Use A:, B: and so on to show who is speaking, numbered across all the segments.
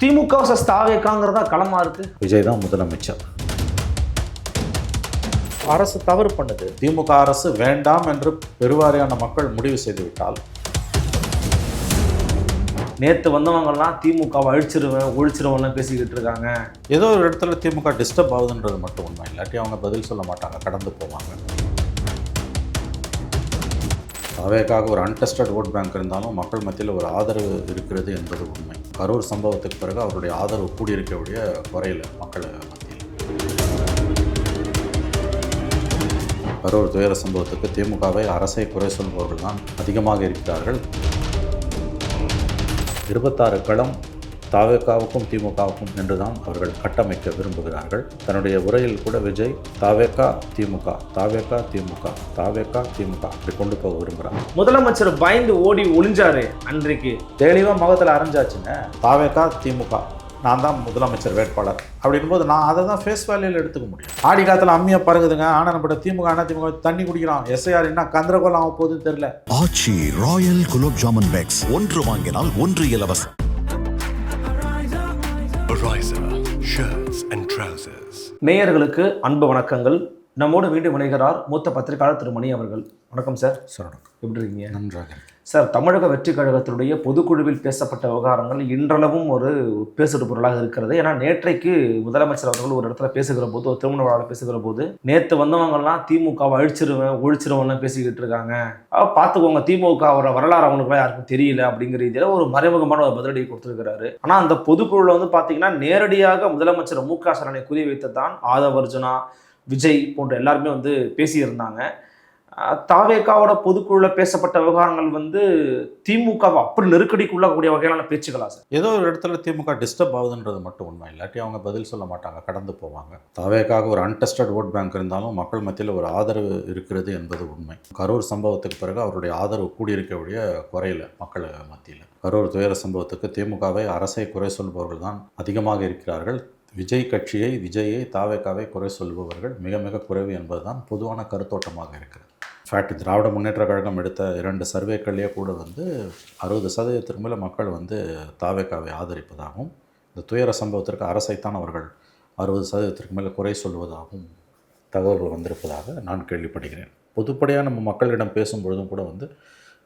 A: திமுக versus தாவேக்காங்கிறதா களமா இருக்கு?
B: விஜய் தான் முதலமைச்சர்.
A: அரசு தவறு பண்ணுது.
B: திமுக அரசு வேண்டாம் என்று பெருவாரியான மக்கள் முடிவு செய்துவிட்டால்
A: நேத்து வந்தவங்கெல்லாம் திமுகவை அழிச்சிருவேன் ஒழிச்சிருவேன்லாம் பேசிக்கிட்டு இருக்காங்க.
B: ஏதோ ஒரு இடத்துல திமுக டிஸ்டர்ப் ஆகுதுன்றது மட்டும் உண்மை. இல்லாட்டி அவங்க பதில் சொல்ல மாட்டாங்க கடந்து போவாங்க. அவைக்காக ஒரு அன்டெஸ்டட் ஓட் பேங்க் இருந்தாலும் மக்கள் மத்தியில் ஒரு ஆதரவு இருக்கிறது என்பது உண்மை. கரூர் சம்பவத்துக்கு பிறகு அவருடைய ஆதரவு கூடியிருக்கக்கூடிய குறையில் மக்கள் மத்தியில். கரூர் துயர சம்பவத்துக்கு திமுகவை அரசை குறை சொல்பவர்கள் தான் அதிகமாக இருக்கிறார்கள். இருபத்தாறு களம் தாவேக்காவுக்கும் திமுகவுக்கும் என்றுதான் அவர்கள் கட்டமைக்க விரும்புகிறார்கள். தன்னுடைய உரையில் கூட விஜய் தாவேக்கா திமுக தாவேக்கா திமுக தாவேக்கா திமுக அப்படி கொண்டு போக விரும்புகிறாங்க
A: முதலமைச்சர் பயந்து ஓடி ஒளிஞ்சாரு அன்றைக்கு.
B: தெளிவாக முகத்தில் அரைஞ்சாச்சுங்க. தாவேக்கா திமுக நான் தான் முதலமைச்சர் வேட்பாளர் அப்படின்போது நான் அதை தான் ஃபேஸ் வேல்யூவில் எடுத்துக்க முடியும். ஆடி காலத்தில் அம்மியா பறகுதுங்க ஆனால் நம்ம திமுக அண்ணா திமுக தண்ணி குடிக்கிறான். எஸ்ஐஆர் என்ன கந்தரகோலம் ஆக போகுதுன்னு தெரியல.
C: Aachi royal gulab jamun packs. ஒன்று வாங்கினால் ஒன்று இலவசம்.
D: And trousers.
A: நேயர்களுக்கு அன்பு வணக்கங்கள். நம்மோடு மீண்டும் இணைகிறார் மூத்த பத்திரிகையாளர் திரு மணி அவர்கள். வணக்கம் சார்.
B: சொல்லணும்
A: எப்படி இருக்கீங்க?
B: நன்றாக
A: சார் தமிழக வெற்றி கழகத்தினுடைய பொதுக்குழுவில் பேசப்பட்ட விவகாரங்கள் இன்றளவும் ஒரு பேசுகிற பொருளாக இருக்கிறது. ஏன்னா நேற்றைக்கு முதலமைச்சர் அவர்கள் ஒரு இடத்துல பேசுகிற போது ஒரு திருமண விழாவில் பேசுகிற போது நேற்று வந்தவங்கலாம் திமுகவை அழிச்சிருவேன் ஒழிச்சிருவேன்லாம் பேசிக்கிட்டு இருக்காங்க. பார்த்துக்கோங்க பார்த்துக்கோங்க அவர வரலாறு அவங்களுக்குலாம் யாருக்கும் தெரியல அப்படிங்கிற ரீதியில் ஒரு மறைமுகமான ஒரு பதிலடி கொடுத்துருக்கிறாரு. ஆனால் அந்த பொதுக்குழுவில் வந்து பார்த்தீங்கன்னா நேரடியாக முதலமைச்சர் மு க ஸ்டாலினை குறி வைத்து தான் ஆதவர்ஜுனா விஜய் போன்ற எல்லாருமே வந்து பேசியிருந்தாங்க. அஹ் தாவேகாவோட பேசப்பட்ட விவகாரங்கள் வந்து திமுகவை அப்படி நெருக்கடிக்குள்ளாகக்கூடிய வகையிலான பேச்சுகளா சார்?
B: ஏதோ ஒரு இடத்துல திமுக டிஸ்டர்ப் ஆகுதுன்றது மட்டும் உண்மை இல்லாட்டி அவங்க பதில் சொல்ல மாட்டாங்க கடந்து போவாங்க. தாவேக்காக ஒரு அன்டெஸ்டட் ஓட் பேங்க் இருந்தாலும் மக்கள் மத்தியில் ஒரு ஆதரவு இருக்கிறது என்பது உண்மை. கரூர் சம்பவத்துக்கு பிறகு அவருடைய ஆதரவு கூடியிருக்கக்கூடிய குறையில மக்கள் மத்தியில். கரூர் துயர சம்பவத்துக்கு திமுகவை அரசை குறை சொல்பவர்கள் தான் அதிகமாக இருக்கிறார்கள். விஜய் கட்சியை விஜயை தாவேக்காவை குறை சொல்பவர்கள் மிக மிக குறைவு என்பதுதான் பொதுவான கருத்தோட்டமாக இருக்கிறது. ஃபேக்ட் திராவிட முன்னேற்ற கழகம் எடுத்த இரண்டு சர்வேக்கள்லேயே கூட வந்து அறுபது சதவீதத்திற்கு மேலே மக்கள் வந்து தாவேக்காவை ஆதரிப்பதாகவும் இந்த துயர சம்பவத்திற்கு அரசைத்தான் அவர்கள் அறுபது சதவீதத்திற்கு மேலே குறை சொல்வதாகவும் தகவல்கள் வந்திருப்பதாக நான் கேள்விப்படுகிறேன். பொதுப்படையாக நம்ம மக்களிடம் பேசும்பொழுதும் கூட வந்து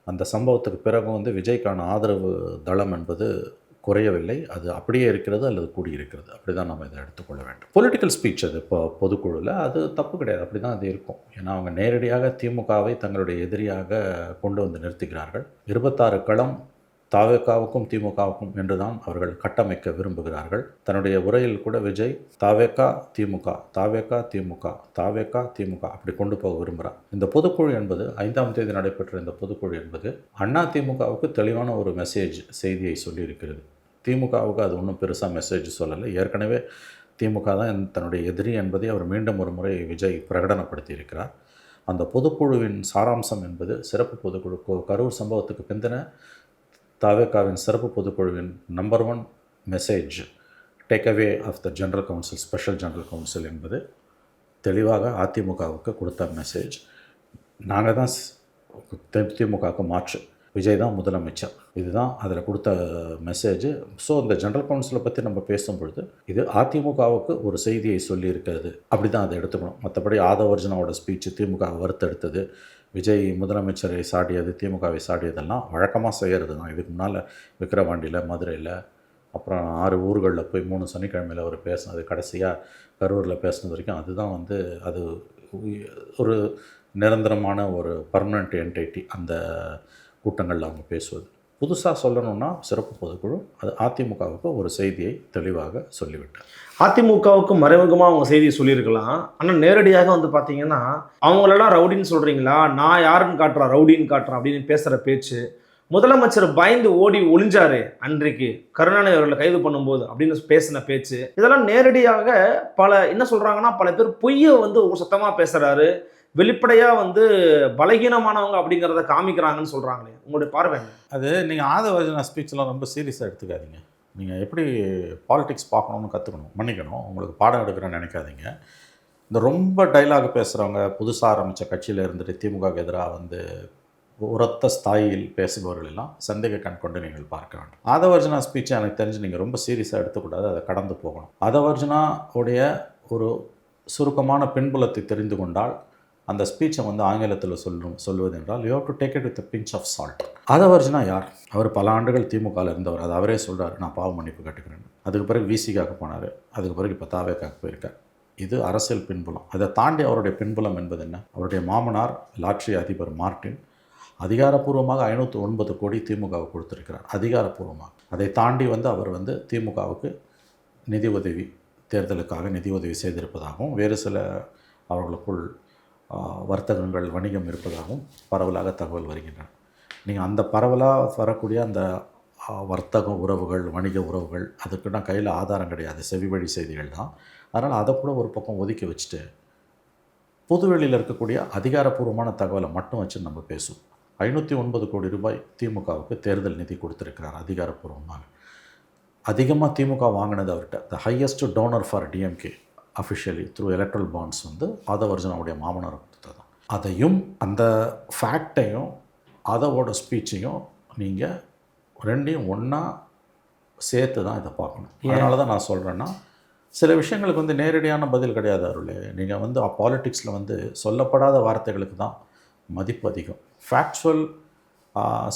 B: அந்த சம்பவத்துக்கு பிறகு வந்து விஜய்க்கான ஆதரவு தளம் என்பது குறையவில்லை. அது அப்படியே இருக்கிறது அல்லது கூடியிருக்கிறது. அப்படி தான் நம்ம இதை எடுத்துக்கொள்ள வேண்டும். பொலிட்டிக்கல் ஸ்பீச் அது இப்போ பொதுக்குழுவில் அது தப்பு கிடையாது. அப்படி தான் அது இருக்கும். ஏன்னா அவங்க நேரடியாக திமுகவை தங்களுடைய எதிரியாக கொண்டு வந்து நிறுத்துகிறார்கள். இருபத்தாறு களம் தாவேக்காவுக்கும் திமுகவுக்கும் என்று தான் அவர்கள் கட்டமைக்க விரும்புகிறார்கள். தன்னுடைய உரையில் கூட விஜய் தாவேக்கா திமுக தாவேக்கா திமுக தாவேக்கா திமுக அப்படி கொண்டு போக விரும்புகிறார். இந்த பொதுக்குழு என்பது ஐந்தாம் தேதி நடைபெற்ற இந்த பொதுக்குழு என்பது அண்ணா திமுகவுக்கு தெளிவான ஒரு மெசேஜ் செய்தியை சொல்லியிருக்கிறது. திமுகவுக்கு அது ஒன்றும் பெருசாக மெசேஜ் சொல்லலை. ஏற்கனவே திமுக தான் தன்னுடைய எதிரி என்பதை அவர் மீண்டும் ஒரு முறை விஜய் பிரகடனப்படுத்தி இருக்கிறார் அந்த பொதுக்குழுவின் சாராம்சம் என்பது சிறப்பு பொதுக்குழு கரூர் சம்பவத்துக்கு பிந்தின தாவேக்காவின் சிறப்பு பொதுக்குழுவின் number one message take away of the general council special general council என்பது தெளிவாக அதிமுகவுக்கு கொடுத்த மெசேஜ் நாங்கள் தான் திமுகவுக்கு மாற்று. விஜய் தான் முதலமைச்சர். இதுதான் அதில் கொடுத்த மெசேஜ் ஸோ இந்த ஜென்ரல் கவுன்சிலை பற்றி நம்ம பேசும்பொழுது இது அதிமுகவுக்கு ஒரு செய்தியை சொல்லியிருக்கிறது. அப்படி தான் அதை எடுத்துக்கணும். மற்றபடி ஆதவர்ஜனாவோட ஸ்பீச் திமுக வறுத்தெடுத்தது விஜய் முதலமைச்சரை சாடியது திமுகவை சாடியதெல்லாம் வழக்கமாக செய்கிறது தான் இதுக்கு முன்னால் விக்கிரவாண்டியில் மதுரையில் அப்புறம் ஆறு ஊர்களில் போய் மூணு சனிக்கிழமையில் அவர் பேசினது கடைசியாக கரூரில் பேசினது வரைக்கும் அதுதான் வந்து அது ஒரு நிரந்தரமான ஒரு பர்மனண்ட் என்டைட்டி அந்த கூட்டங்களில் அவங்க பேசுவது. புதுசாக சொல்லணும்னா சிறப்பு பொதுக்குழு அது அதிமுகவுக்கு ஒரு செய்தியை தெளிவாக சொல்லிவிட்டார்.
A: அதிமுகவுக்கு மறைமுகமாக அவங்க செய்தியை சொல்லியிருக்கலாம். ஆனால் நேரடியாக வந்து பார்த்தீங்கன்னா அவங்களெல்லாம் ரவுடின்னு சொல்கிறீங்களா நான் யாருன்னு காட்டுறேன் ரவுடின்னு காட்டுறேன் அப்படின்னு பேசுகிற பேச்சு. முதலமைச்சர் பயந்து ஓடி ஒளிஞ்சாரு அன்றைக்கு கருணாநிதி அவர்களை கைது பண்ணும்போது அப்படின்னு பேசின பேச்சு. இதெல்லாம் நேரடியாக பல என்ன சொல்கிறாங்கன்னா பல பேர் பொய்யை வந்து சத்தமாக பேசுகிறாரு வெளிப்படையாக வந்து பலகீனமானவங்க அப்படிங்கிறத காமிக்கிறாங்கன்னு சொல்கிறாங்களே உங்களுடைய பார்வை
B: அது நீங்கள் ஆதவர்ஜனா ஸ்பீச்லாம் ரொம்ப சீரியஸாக எடுத்துக்காதீங்க. நீங்கள் எப்படி பாலிடிக்ஸ் பார்க்கணும்னு கற்றுக்கணும் மன்னிக்கணும். உங்களுக்கு பாடம் எடுக்கிறேன்னு நினைக்காதீங்க. இந்த ரொம்ப டைலாக் பேசுகிறவங்க புதுசாக ஆரம்பித்த கட்சியில் இருந்துட்டு திமுகவுக்கு எதிராக வந்து உரத்த ஸ்தாயில் பேசுபவர்கள் எல்லாம் சந்தேக கண் கொண்டு நீங்கள் பார்க்க வேண்டும். ஆதவர்ஜனா ஸ்பீச்சை எனக்கு தெரிஞ்சு நீங்கள் ரொம்ப சீரியஸாக எடுத்துக்கூடாது அதை கடந்து போகணும். ஆதவர்ஜனா உடைய ஒரு சுருக்கமான பின்புலத்தை தெரிந்து கொண்டால் அந்த ஸ்பீச்சை வந்து ஆங்கிலத்தில் சொல்லும் சொல்வது என்றால் you have to take it with pinch of salt Aadhav Arjuna யார்? அவர் பல ஆண்டுகள் திமுகவில் இருந்தவர். அது அவரே சொல்கிறார் நான் பாவ மன்னிப்பு கேட்டுக்கிறேன். அதுக்கு பிறகு விசிக்காக போனார். அதுக்கு பிறகு இப்போ தாவேக்காக போயிருக்கார். இது அரசியல் பின்புலம். அதை தாண்டி அவருடைய பின்புலம் என்பது என்ன? அவருடைய மாமனார் லாட்ரி அதிபர் மார்ட்டின் அதிகாரப்பூர்வமாக ஐநூற்றி ஒன்பது கோடி திமுகவுக்கு கொடுத்துருக்கிறார். அதிகாரப்பூர்வமாக. அதை தாண்டி வந்து அவர் வந்து திமுகவுக்கு நிதி உதவி தேர்தலுக்காக நிதி உதவி செய்திருப்பதாகவும் வேறு சில அவர்களுக்குள் வர்த்தகங்கள் வணிகம் இருப்பதாகவும் பரவலாக தகவல் வருகின்றன. நீங்கள் அந்த பரவலாக வரக்கூடிய அந்த வர்த்தக உறவுகள் வணிக உறவுகள் அதுக்கு நான் கையில் ஆதாரம் கிடையாது. செவிவழி செய்திகள் தான். அதனால் அதை கூட ஒரு பக்கம் ஒதுக்கி வச்சுட்டு பொதுவெளியில் இருக்கக்கூடிய அதிகாரப்பூர்வமான தகவலை மட்டும் வச்சு நம்ம பேசுவோம். ஐநூற்றி ஒன்பது கோடி ரூபாய் திமுகவுக்கு தேர்தல் நிதி கொடுத்துருக்கிறார் அதிகாரப்பூர்வமாக. அதிகமாக திமுக வாங்கினது அவர்கிட்ட. The highest donor for DMK officially through electoral bonds வந்து ஆதவர்ஜனாவுடைய மாமனார் கொடுத்தது. அதையும் அந்த ஃபேக்டையும் அதோட ஸ்பீச்சையும் நீங்கள் ரெண்டையும் ஒன்றா சேர்த்து தான் இதை பார்க்கணும். அதனால தான் நான் சொல்கிறேன்னா சில விஷயங்களுக்கு வந்து நேரடியான பதில் கிடையாது அருளே. நீங்கள் வந்து பாலிட்டிக்ஸில் வந்து சொல்லப்படாத வார்த்தைகளுக்கு தான் மதிப்பு அதிகம். ஃபேக்சுவல்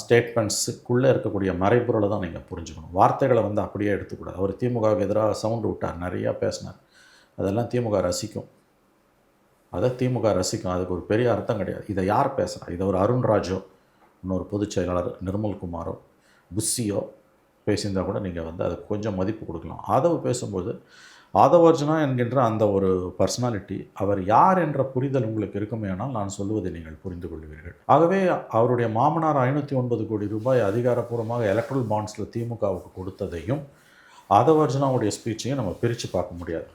B: ஸ்டேட்மெண்ட்ஸுக்குள்ளே இருக்கக்கூடிய மறைபொருளை தான் நீங்கள் புரிஞ்சுக்கணும். வார்த்தைகளை வந்து அப்படியே எடுத்துக்கூடாது. அவர் திமுகவுக்கு எதிராக சவுண்டு விட்டார் நிறையா பேசினார். அதெல்லாம் திமுக ரசிக்கும். அதை திமுக ரசிக்கும். அதுக்கு ஒரு பெரிய அர்த்தம் கிடையாது. இதை யார் பேசுகிறா இதை ஒரு அருண்ராஜோ இன்னொரு பொதுச் செயலாளர் நிர்மல்குமாரோ புஸ்ஸியோ பேசியிருந்தால் கூட நீங்கள் வந்து அதுக்கு கொஞ்சம் மதிப்பு கொடுக்கலாம். ஆதவ் பேசும்போது ஆதவர்ஜனா என்கின்ற அந்த ஒரு பர்சனாலிட்டி அவர் யார் என்ற புரிதல் உங்களுக்கு இருக்குமேயானால் நான் சொல்லுவதை நீங்கள் புரிந்து கொள்வீர்கள். ஆகவே அவருடைய மாமனார் ஐநூற்றி ஒன்பது கோடி ரூபாய் அதிகாரப்பூர்வமாக எலக்ட்ரல் பாண்ட்ஸில் திமுகவுக்கு கொடுத்ததையும் ஆதவர்ஜனாவுடைய ஸ்பீச்சையும் நம்ம பிரித்து பார்க்க முடியாது.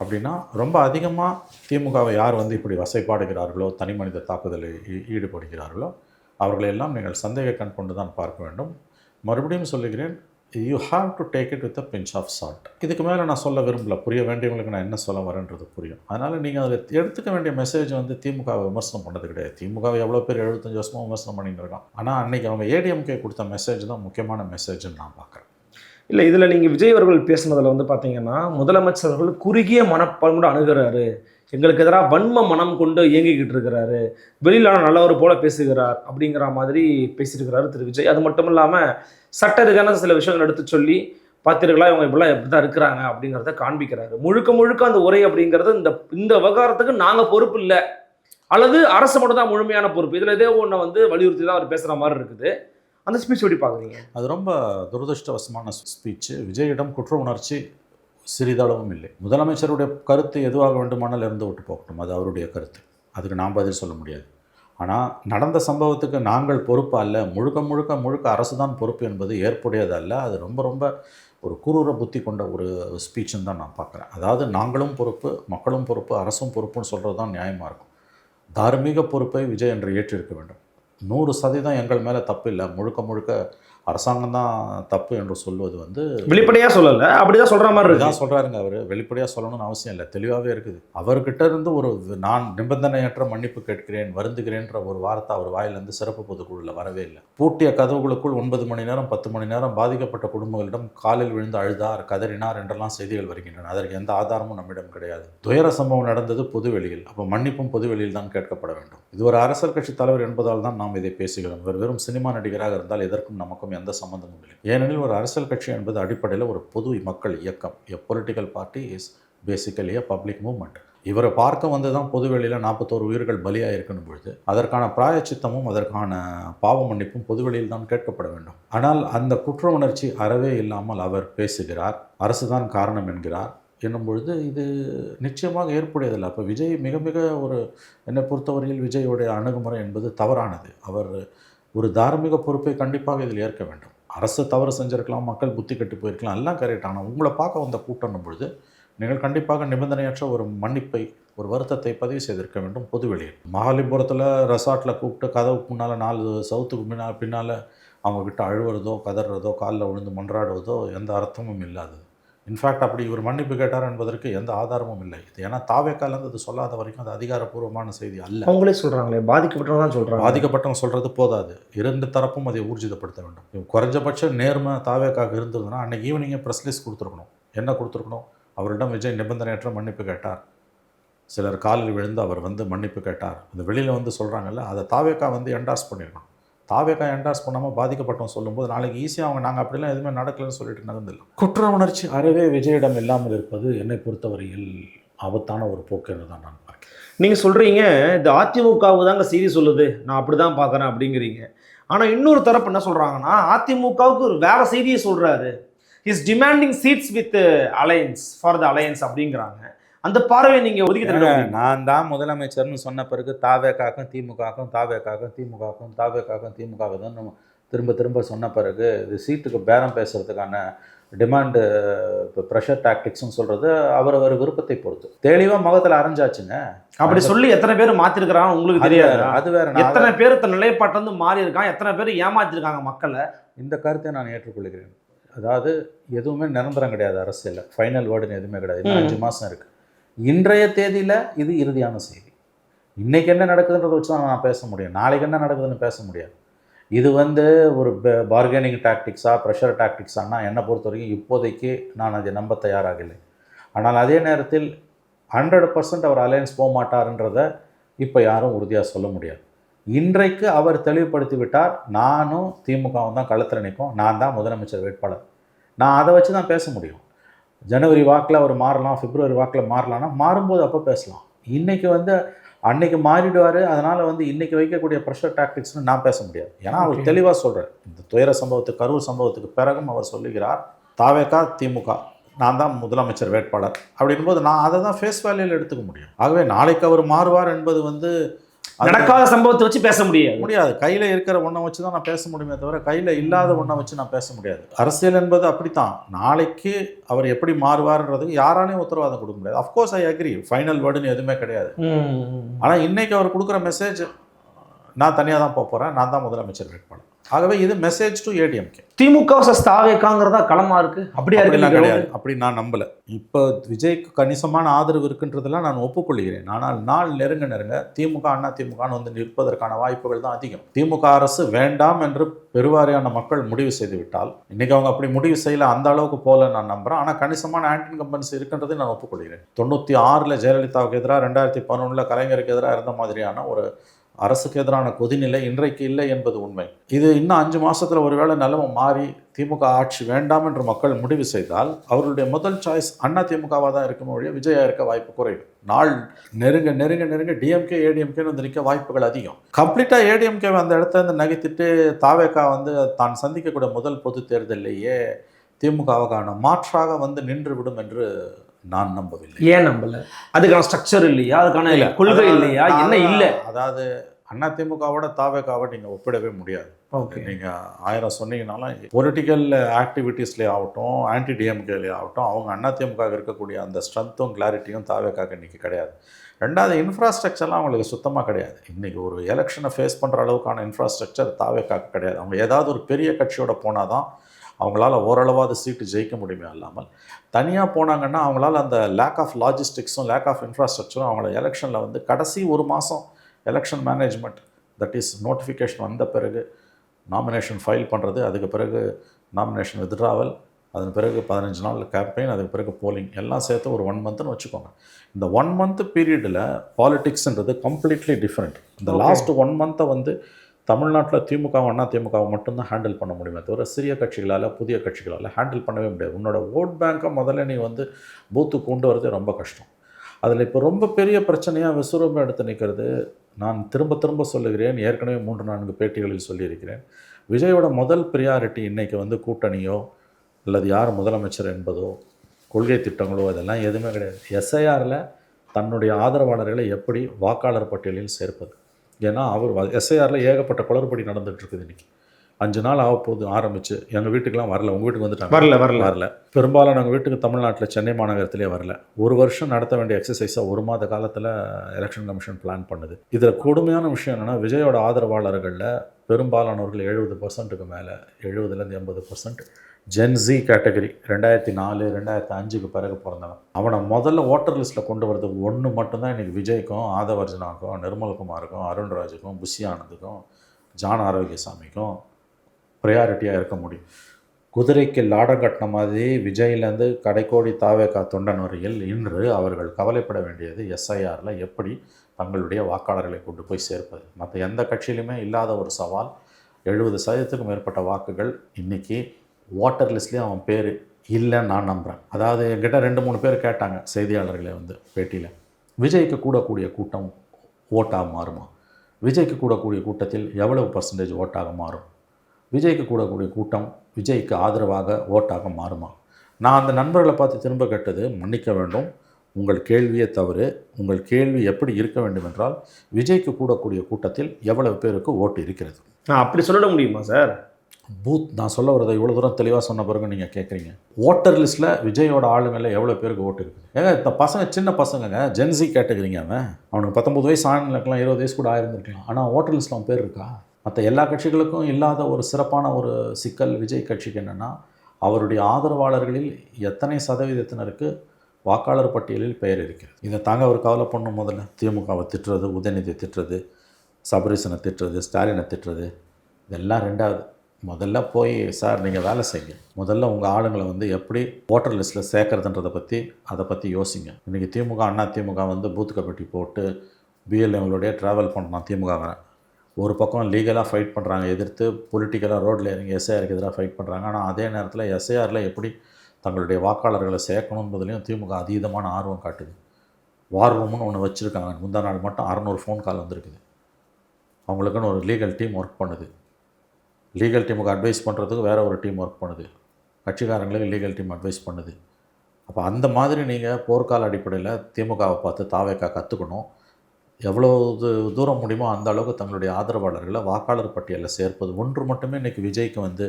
B: அப்படின்னா ரொம்ப அதிகமாக திமுகவை யார் வந்து இப்படி வசைப்பாடுகிறார்களோ தனி மனித தாக்குதலில் ஈடுபடுகிறார்களோ அவர்களை எல்லாம் நீங்கள் சந்தேக கண் கொண்டு தான் பார்க்க வேண்டும். மறுபடியும் சொல்லுகிறேன் you have to take it with a pinch of salt இதுக்கு மேலே நான் சொல்ல விரும்பல. புரிய வேண்டியவங்களுக்கு நான் என்ன சொல்ல வரேன்றது புரியும். அதனால் நீங்கள் அதில் எடுத்துக்க வேண்டிய மெசேஜ் வந்து திமுகவை விமர்சனம் பண்ணது கிடையாது. திமுகவை எவ்வளோ பேர் எழுபத்தஞ்சு வருஷமாக விமர்சனம் பண்ணிட்டு இருக்கான். ஆனால் அன்றைக்கி அவங்க ஏடிஎம்கே கொடுத்த மெசேஜ் தான் முக்கியமான மெசேஜ்னு நான் பார்க்குறேன்.
A: இல்லை இதில் நீங்கள் விஜய் அவர்கள் பேசுனதில் வந்து பார்த்தீங்கன்னா முதலமைச்சர் அவர்கள் குறுகிய மனப்பான்மோடு அணுகிறாரு. எங்களுக்கு எதிராக வன்ம மனம் கொண்டு இயங்கிக்கிட்டு இருக்கிறாரு. வெளியிலான நல்லவர் போல பேசுகிறார் அப்படிங்கிற மாதிரி பேசியிருக்கிறாரு திரு விஜய். அது மட்டும் இல்லாமல் சட்ட ரீதியான சில விஷயங்கள் எடுத்து சொல்லி பார்த்தீர்களா இவங்க இப்படிலாம் எப்படி தான் இருக்கிறாங்க அப்படிங்கிறத காண்பிக்கிறாரு. முழுக்க முழுக்க அந்த உரை அப்படிங்கிறது இந்த இந்த விவகாரத்துக்கு நாங்கள் பொறுப்பு இல்லை. அல்லது அரசு மட்டும் தான் முழுமையான பொறுப்பு. இதில் ஏதோ ஒன்று வந்து வலியுறுத்தி தான் அவர் பேசுகிற மாதிரி இருக்குது. அந்த ஸ்பீச் எப்படி பார்க்குறீங்க?
B: அது ரொம்ப துரதிருஷ்டவசமான ஸ்பீச்சு விஜயிடம் குற்ற உணர்ச்சி சிறிதளவும் இல்லை. முதலமைச்சருடைய கருத்து எதுவாக வேண்டுமானால் இருந்து விட்டு போகட்டும். அது அவருடைய கருத்து. அதுக்கு நாம் பதில் சொல்ல முடியாது. ஆனால் நடந்த சம்பவத்துக்கு நாங்கள் பொறுப்பு அல்ல. முழுக்க முழுக்க முழுக்க அரசு தான் பொறுப்பு என்பது ஏற்புடையது அல்ல. அது ரொம்ப ரொம்ப ஒரு குரூர புத்தி கொண்ட ஒரு ஸ்பீச்சுன்னு தான் நான் பார்க்குறேன். அதாவது நாங்களும் பொறுப்பு மக்களும் பொறுப்பு அரசும் பொறுப்புன்னு சொல்கிறது தான் நியாயமாக இருக்கும். தார்மீக பொறுப்பை விஜய் என்று ஏற்றிருக்க வேண்டும். நூறு சதவீதம் எங்கள் மேலே தப்பு இல்லை. முழுக்க முழுக்க அரசாங்கம் தான் தப்பு என்று சொல்வது வந்து
A: வெளிப்படையாக சொல்லலை. அப்படிதான் சொல்கிற மாதிரி இருக்கு.
B: இதுதான் சொல்கிறாருங்க அவர். வெளிப்படையாக சொல்லணும்னு அவசியம் இல்லை. தெளிவாகவே இருக்குது. அவர்கிட்ட இருந்து ஒரு நான் நிபந்தனையற்ற மன்னிப்பு கேட்கிறேன் வருந்துகிறேன்ற ஒரு வார்த்தை அவர் வாயிலிருந்து சிறப்பு பொதுக்குழுவில் வரவே இல்லை. பூட்டிய கதவுகளுக்குள் ஒன்பது மணி நேரம் பத்து மணி நேரம் பாதிக்கப்பட்ட குடும்பங்களிடம் காலில் விழுந்து அழுதார் கதறினார் என்றெல்லாம் செய்திகள் வருகின்றன. அதற்கு எந்த ஆதாரமும் நம்மிடம் கிடையாது. துயர சம்பவம் நடந்தது பொதுவெளியில் அப்போ மன்னிப்பும் பொதுவெளியில் தான் கேட்கப்பட வேண்டும். இது ஒரு அரசியல் கட்சி தலைவர் என்பதால் தான் நாம் இதை பேசுகிறோம். இவர் வெறும் சினிமா நடிகராக இருந்தால் எதற்கும் நமக்கும் எந்த சம்பந்தமும் இல்லை. ஏனெனில் ஒரு அரசியல் கட்சி என்பது அடிப்படையில் ஒரு பொது மக்கள் இயக்கம். A political party is basically a public movement இவரை பார்க்க வந்து தான் பொதுவெளியில் நாற்பத்தோரு உயிர்கள் பலியாக இருக்கணும் பொழுது அதற்கான பிராயச்சித்தமும் அதற்கான பாவ மன்னிப்பும் பொதுவெளியில் தான் கேட்கப்பட வேண்டும். ஆனால் அந்த குற்ற உணர்ச்சி அறவே இல்லாமல் அவர் பேசுகிறார். அரசுதான் காரணம் என்கிறார். என்னும் பொழுது இது நிச்சயமாக ஏற்புடையதில்லை. அப்போ விஜய் மிக மிக ஒரு என்னை பொறுத்தவரையில் விஜயோடைய அணுகுமுறை என்பது தவறானது. அவர் ஒரு தார்மீக பொறுப்பை கண்டிப்பாக இதில் ஏற்க வேண்டும். அரசு தவறு செஞ்சிருக்கலாம் மக்கள் புத்தி கெட்டு போயிருக்கலாம் எல்லாம் கரெக்ட் ஆனால் உங்களை பார்க்க வந்த கூட்டம் பொழுது நீங்கள் கண்டிப்பாக நிபந்தனையற்ற ஒரு மன்னிப்பை ஒரு வருத்தத்தை பதிவு செய்திருக்க வேண்டும் பொதுவெளியில் மகாலிபுரத்தில் ரெசார்ட்டில் கூப்பிட்டு கதவுக்கு முன்னால் நாலு சவுத்துக்கு முன்னால் பின்னால் அவங்கக்கிட்ட அழுவுறதோ கதறதோ காலில் விழுந்து மன்றாடுவதோ எந்த அர்த்தமும் இல்லாதது. இன்ஃபேக்ட் அப்படி இவர் மன்னிப்பு கேட்டார் என்பதற்கு எந்த ஆதாரமும் இல்லை. இது ஏன்னா தாவேக்காலேருந்து அது சொல்லாத வரைக்கும் அது அதிகாரப்பூர்வமான செய்தி அல்ல.
A: அவங்களே சொல்றாங்களே பாதிக்கப்பட்டவங்க தான் சொல்றாங்க.
B: பாதிக்கப்பட்டவங்க சொல்கிறது போதாது. இரண்டு தரப்பும் அதை ஊர்ஜிதப்படுத்த வேண்டும். குறைஞ்சபட்ச நேர்மை தாவேக்காக இருந்ததுன்னா அன்னைக்கு ஈவினிங்கே ப்ரெஸ் லிஸ்ட் கொடுத்துருக்கணும். என்ன கொடுத்துருக்கணும்? அவரிடம் விஜய் நிபந்தனையற்ற மன்னிப்பு கேட்டார். சிலர் காலில் விழுந்து அவர் வந்து மன்னிப்பு கேட்டார். இந்த வெளியில் வந்து சொல்கிறாங்கல்ல அதை தாவேக்கா வந்து என்டார்ஸ் பண்ணியிருக்கணும் தாவேக்கா என்டார்ஸ் பண்ணாமல் பாதிக்கப்பட்டவங்க சொல்லும்போது நாளைக்கு ஈஸியாக அவங்க நாங்கள் அப்படிலாம் எதுவுமே நடக்கலைன்னு சொல்லிட்டு நடந்துடலாம் குற்ற உணர்ச்சி அறவே விஜயிடம் இல்லாமல் இருப்பது என்னை பொறுத்தவரையில் ஆபத்தான ஒரு போக்கு என்று தான் நான் பார்க்கிறேன்.
A: நீங்க சொல்றீங்க இந்த அதிமுகவுக்கு தாங்க செய்தி சொல்லுது. நான் அப்படிதான் பார்க்கறேன் அப்படிங்கிறீங்க. ஆனா இன்னொரு தரப்பு என்ன சொல்றாங்கன்னா அதிமுகவுக்கு ஒரு வேற செய்தியை சொல்றாரு. Is demanding seats with alliance for the alliance அப்படிங்கிறாங்க. அந்த பார்வையை நீங்க ஒதுக்கி?
B: நான் தான் முதலமைச்சர்னு சொன்ன பிறகு தாவேக்காக்கும் திமுகக்கும் தாவேக்காக்கும் திமுகக்கும் தாவேக்காக்கும் திமுக தான் நம்ம திரும்ப திரும்ப சொன்ன பிறகு இது சீட்டுக்கு பேரம் பேசுறதுக்கான டிமாண்டு இப்போ ப்ரெஷர் டாக்டிக்ஸ்னு சொல்கிறது அவரவர் விருப்பத்தை பொறுத்து. தெளிவாக முகத்தில் அரைஞ்சாச்சுங்க.
A: அப்படி சொல்லி எத்தனை பேர் மாத்திருக்கிறாங்க உங்களுக்கு தெரியாது?
B: அது வேற
A: எத்தனை பேர் தன் நிலைப்பாட்டு வந்து மாறி இருக்கான் எத்தனை பேர் ஏமாத்திருக்காங்க மக்களை?
B: இந்த கருத்தை நான் ஏற்றுக்கொள்கிறேன். அதாவது எதுவுமே நிரந்தரம் கிடையாது அரசியலில். ஃபைனல் வேர்டுன்னு எதுவுமே கிடையாது. இன்னும். அஞ்சு மாதம் இருக்குது இன்றைய தேதியில் இது இறுதியான செய்தி. இன்றைக்கி என்ன நடக்குதுன்றதை வச்சு தான் நான் பேச முடியும். நாளைக்கு என்ன நடக்குதுன்னு பேச முடியாது. இது வந்து ஒரு பார்கெனிங் டாக்டிக்ஸா ப்ரெஷர் டாக்டிக்ஸானா என்னை பொறுத்த வரைக்கும் இப்போதைக்கு நான் அதை நம்ப தயாராகலை. ஆனால் அதே நேரத்தில் ஹண்ட்ரட் பர்சன்ட் அவர் அலையன்ஸ் போக மாட்டாருன்றதை இப்போ யாரும் உறுதியாக சொல்ல முடியாது. இன்றைக்கு அவர் தெளிவுபடுத்தி விட்டார். நானும் திமுகவும் தான் களத்தில் நிற்போம். நான் தான் முதலமைச்சர் வேட்பாளர். நான் அதை வச்சு தான் பேச முடியும். ஜனவரி வாக்கில் அவர் மாறலாம் பிப்ரவரி வாக்கில் மாறலாம்னா மாறும்போது அப்போ பேசலாம். இன்றைக்கி வந்து அன்னைக்கு மாறிடுவார் அதனால் வந்து இன்றைக்கி வைக்கக்கூடிய ப்ரெஷர் டாக்டிக்ஸ்னு நான் பேச முடியாது. ஏன்னா அவர். தெளிவாக சொல்கிறார் இந்த துயர சம்பவத்துக்கு கரூர் சம்பவத்துக்கு பிறகும் அவர் சொல்லுகிறார் தாவேக்கா திமுக. நான் தான் முதலமைச்சர் வேட்பாளர். அப்படின்போது நான் அதை தான் ஃபேஸ் வேல்யூவில் எடுத்துக்க முடியும். ஆகவே நாளைக்கு அவர் மாறுவார் என்பது வந்து
A: நடக்காத சம்பவத்தை வச்சு பேச முடியாது.
B: முடியாது. கையில் இருக்கிற ஒன்றை வச்சு தான் நான் பேச முடியுமே தவிர கையில் இல்லாத ஒன்றை வச்சு நான் பேச முடியாது. அரசியல் என்பது அப்படித்தான். நாளைக்கு அவர் எப்படி மாறுவார்ன்றதுக்கு யாராலையும் உத்தரவாதம் கொடுக்க முடியாது. Of course I agree final வேர்டுன்னு எதுவுமே கிடையாது. ஆனால் இன்னைக்கு அவர் கொடுக்குற மெசேஜ் நான் தனியாக தான் போக போகிறேன் நான் தான் முதலமைச்சர் வேட்பாளர். ஆகவே இது மெசேஜ் டு ஏடிஎம்கே
A: திமுக தாவேக்காங்கிறதா களமா இருக்கு? அப்படியா
B: அப்படிலாம் கிடையாது. அப்படி நான் நம்பல. இப்போ விஜய்க்கு கணிசமான ஆதரவு இருக்குன்றதெல்லாம் நான் ஒப்புக்கொள்கிறேன். ஆனால் நாள் நெருங்க நெருங்க திமுக அண்ணா திமுகன்னு வந்து நிற்பதற்கான வாய்ப்புகள் தான் அதிகம். திமுக அரசு வேண்டாம் என்று பெருவாரியான மக்கள் முடிவு செய்து விட்டால் இன்னைக்கு அவங்க அப்படி முடிவு செய்யல அந்த அளவுக்கு போல நான் நம்புறேன். ஆனால் கணிசமான ஆன்டி இன்கம்பன்சி இருக்குன்றதை நான் ஒப்புக்கொள்கிறேன். தொண்ணூற்றி ஆறில் ஜெயலலிதாவுக்கு எதிராக ரெண்டாயிரத்தி பதினொன்றில் கலைஞருக்கு எதிராக இருந்த மாதிரியான ஒரு அரசுக்கு எதிரான கொதிநிலை இன்றைக்கு இல்லை என்பது உண்மை. இது இன்னும் அஞ்சு மாதத்தில் ஒருவேளை நிலமை மாறி திமுக ஆட்சி வேண்டாம் என்று மக்கள் முடிவு செய்தால் அவர்களுடைய முதல் சாய்ஸ் அண்ணா திமுகவாக தான் இருக்கும் ஒழிய விஜயா இருக்க வாய்ப்பு குறையும். நாள் நெருங்க நெருங்க நெருங்க டிஎம்கே ஏடிஎம்கேன்னு வந்து நிற்க வாய்ப்புகள் அதிகம். கம்ப்ளீட்டாக ஏடிஎம்கே அந்த இடத்த வந்து நகர்த்திட்டு தாவேக்கா வந்து தான் சந்திக்கக்கூடிய முதல் பொது தேர்தலிலேயே திமுகவுக்கான மாற்றாக வந்து நின்று விடும் என்று நான் நம்பவில்லை.
A: ஏன் நம்பல? அதுக்கான ஸ்ட்ரக்சர் இல்லையா? அதுக்கான
B: இல்ல.
A: கொள்கை இல்லையா? என்ன இல்ல?
B: அதாவது அண்ணா திமுகவோட தாவேக்காவை நீங்கள் ஒப்பிடவே முடியாது.
A: ஓகே.
B: நீங்கள் ஆயிரம் சொன்னீங்கனாலும் பொலிட்டிக்கல் ஆக்டிவிட்டீஸ்லேயே ஆகட்டும் ஆன்டி டிஎம்கேலே ஆகட்டும் அவங்க அதிமுக இருக்கக்கூடிய அந்த ஸ்ட்ரென்த்தும் கிளாரிட்டியும் தாவேக்காக இன்றைக்கி கிடையாது. ரெண்டாவது இன்ஃப்ராஸ்ட்ரக்சர்லாம் அவங்களுக்கு சுத்தமாக கிடையாது. இன்றைக்கி ஒரு எலெக்ஷனை ஃபேஸ் பண்ணுற அளவுக்கான இன்ஃப்ராஸ்ட்ரக்சர் தாவேக்காக கிடையாது. அவங்க ஏதாவது ஒரு பெரிய கட்சியோட போனால் தான் அவங்களால ஓரளவாவது சீட்டு ஜெயிக்க முடியுமே இல்லாமல் தனியாக போனாங்கன்னா அவங்களால அந்த லேக் ஆஃப் லாஜிஸ்டிக்ஸும் லேக் ஆஃப் இன்ஃப்ராஸ்ட்ரக்சரும் அவங்கள எலெக்ஷனில் வந்து கடைசி ஒரு மாதம் election management that is notification வந்த பிறகு நாமினேஷன் ஃபைல் பண்ணுறது அதுக்கு பிறகு நாமினேஷன் வித்ட்ராவல் அதன் பிறகு பதினஞ்சு நாள் கேம்பெயின் அதுக்கு பிறகு போலிங் எல்லாம் சேர்த்து ஒரு ஒன் மந்த்னு வச்சுக்கோங்க இந்த ஒன் மந்த் பீரியடில் பாலிடிக்ஸ்ன்றது கம்ப்ளீட்லி டிஃப்ரெண்ட் இந்த. லாஸ்ட் ஒன் மந்த்தை வந்து தமிழ்நாட்டில் திமுக அண்ணா திமுகவை மட்டும்தான் ஹேண்டில் பண்ண முடியுமே தவிர சிறிய கட்சிகளால் புதிய கட்சிகளால் ஹேண்டில் பண்ணவே முடியாது. உன்னோட ஓட் பேங்க்கை முதல்ல நீ வந்து பூத்து கொண்டு வரது ரொம்ப கஷ்டம். அதில் இப்போ ரொம்ப பெரிய பிரச்சனையாக விஸ்வரூபம் எடுத்து நிற்கிறது நான் திரும்ப திரும்ப சொல்லுகிறேன். ஏற்கனவே மூன்று நான்கு பேட்டிகளில் சொல்லியிருக்கிறேன். விஜயோட முதல் ப்ரியாரிட்டி இன்றைக்கி வந்து கூட்டணியோ அல்லது யார் முதலமைச்சர் என்பதோ கொள்கை திட்டங்களோ இதெல்லாம் எதுவுமே கிடையாது. எஸ்ஐஆரில் தன்னுடைய ஆதரவாளர்களை எப்படி வாக்காளர் பட்டியலில் சேர்ப்பது? ஏன்னா அவர் எஸ்ஐஆரில் ஏகப்பட்ட குளறுபடி நடந்துட்டு இருக்குது இன்னைக்கு. அஞ்சு நாள் ஆக ஆரம்பிச்சு. எங்கள் வீட்டுக்கெல்லாம் வரல. உங்கள் வீட்டுக்கு வந்துட்டாங்க.
A: வரல வரல.
B: வரல. பெரும்பாலும் நாங்கள் வீட்டுக்கு தமிழ்நாட்டில் சென்னை மாநகரத்திலே வரல. ஒரு வருஷம் நடத்த வேண்டிய எக்ஸசைஸை ஒரு மாத காலத்தில் எலெக்ஷன் கமிஷன் பிளான் பண்ணுது. இதில் கொடுமையான விஷயம் என்னென்னா விஜயோட ஆதரவாளர்களில் பெரும்பாலானவர்கள் எழுபது பர்சன்ட்டுக்கு மேலே எழுபதுலேருந்து எண்பது பர்சன்ட் ஜென்சி கேட்டகரி ரெண்டாயிரத்தி நாலு ரெண்டாயிரத்தி அஞ்சுக்கு பிறகு பிறந்தவன். அவனை முதல்ல ஓட்டர் லிஸ்ட்டில் கொண்டு வரதுக்கு ஒன்று மட்டும்தான் இன்றைக்கி விஜய்க்கும் ஆதவர்ஜனாக்கும் நிர்மல்குமாருக்கும் அருண்ராஜுக்கும் புஷி ஆனந்துக்கும் ஜான் ஆரோக்கியசாமிக்கும் ப்ரையாரிட்டியாக இருக்க முடியும். குதிரைக்கு லாடம் கட்டின மாதிரி விஜய்லேருந்து கடைக்கோடி தாவேக்கா தொண்டன் வரையில் இன்று அவர்கள் கவலைப்பட வேண்டியது எஸ்ஐஆரில் எப்படி தங்களுடைய வாக்காளர்களை கொண்டு போய் சேர்ப்பது. மற்ற எந்த கட்சியிலுமே இல்லாத ஒரு சவால் எழுபது சதவீதத்துக்கும் மேற்பட்ட வாக்குகள் இன்றைக்கி வாட்டர் லிஸ்ட்லேயும் அவன் பேர் இல்லைன்னு நான் நம்புகிறேன் அதாவது என்கிட்ட ரெண்டு மூணு பேர் கேட்டாங்க செய்தியாளர்களே வந்து பேட்டியில். விஜய்க்கு கூடக்கூடிய கூட்டம் ஓட்டாக மாறுமா? விஜய்க்கு கூடக்கூடிய கூட்டத்தில் எவ்வளவு பர்சன்டேஜ் ஓட்டாக மாறும்? விஜய்க்கு கூடக்கூடிய கூட்டம் விஜய்க்கு ஆதரவாக ஓட்டாக மாறுமா? நான் அந்த நண்பர்களை பார்த்து திரும்ப கேட்டது மன்னிக்க வேண்டும். உங்கள் கேள்வியே தவறு. உங்கள் கேள்வி எப்படி இருக்க வேண்டும் என்றால் விஜய்க்கு கூடக்கூடிய கூட்டத்தில் எவ்வளவு பேருக்கு ஓட்டு இருக்கிறது?
A: நான் அப்படி சொல்லிட முடியுமா சார்?
B: பூத் நான் சொல்ல வரதை இவ்வளோ தூரம் தெளிவாக சொன்ன பிறகு நீங்கள் கேட்குறீங்க ஓட்டர் லிஸ்ட்டில் விஜயோட ஆளுங்களில் எவ்வளோ பேருக்கு ஓட்டு இருக்குது ஏங்க இந்த பசங்க சின்ன பசங்கங்க ஜென்சி கேட்டுக்கிறீங்க அவன். அவனுக்கு பத்தொம்பது வயசு ஆணுங்களுக்கெல்லாம் இருபது வயசு கூட ஆயிருந்துருக்கலாம். ஆனால் ஓட்டர் லிஸ்ட்டில் அவன் பேர் இருக்கா? மற்ற எல்லா கட்சிகளுக்கும் இல்லாத ஒரு சிறப்பான ஒரு சிக்கல் விஜய் கட்சிக்கு என்னென்னா அவருடைய ஆதரவாளர்களில் எத்தனை சதவீதத்தினருக்கு வாக்காளர் பட்டியலில் பெயர் இருக்கிறது? இதை தாங்க அவர் கவலை பண்ணும் முதல்ல. திமுகவை திட்டுறது உதயநிதி திட்டுறது சபரீசனை திட்டுறது ஸ்டாலினை திட்டுறது இதெல்லாம் ரெண்டாவது. முதல்ல போய் சார் நீங்கள் வேலை செய்யுங்க. முதல்ல உங்கள் ஆளுங்களை வந்து எப்படி ஓட்டர் லிஸ்ட்டில் சேர்க்குறதுன்றதை பற்றி அதை பற்றி யோசிங்க. இன்றைக்கி திமுக அண்ணா திமுக வந்து பூத்து கமிட்டி போட்டு பிஎல்எம்களுடைய ட்ராவல் பண்ணலாம் திமுக ஒரு பக்கம் லீகலாக ஃபைட் பண்ணுறாங்க எதிர்த்து பொலிட்டிக்கலாக ரோட்டில் இறங்கி எஸ்ஐஆருக்கு எதிராக ஃபைட் பண்ணுறாங்க ஆனால் அதே நேரத்தில் எஸ்ஐஆரில் எப்படி தங்களுடைய வாக்காளர்களை சேர்க்கணுன்றதுலையும் திமுக அதீதமான ஆர்வம் காட்டுது. வார் ரூம்னு ஒன்று வச்சுருக்காங்க. முந்தா நாள் மட்டும் அறநூறு ஃபோன் கால் வந்திருக்குது. அவங்களுக்குன்னு ஒரு லீகல் டீம் ஒர்க் பண்ணுது. லீகல் டீமுக்கு அட்வைஸ் பண்ணுறதுக்கு வேறு ஒரு டீம் ஒர்க் பண்ணுது. கட்சிக்காரங்களுக்கு லீகல் டீம் அட்வைஸ் பண்ணுது. அப்போ அந்த மாதிரி நீங்கள் போர்க்கால அடிப்படையில் திமுகவை பார்த்து தாவேக்கா கற்றுக்கணும் எவ்வளோ தூ- தூரம் முடியுமோ அந்த அளவுக்கு தங்களுடைய ஆதரவாளர்களை வாக்காளர் பட்டியலில் சேர்ப்பது ஒன்று மட்டுமே இன்றைக்கி விஜய்க்கு வந்து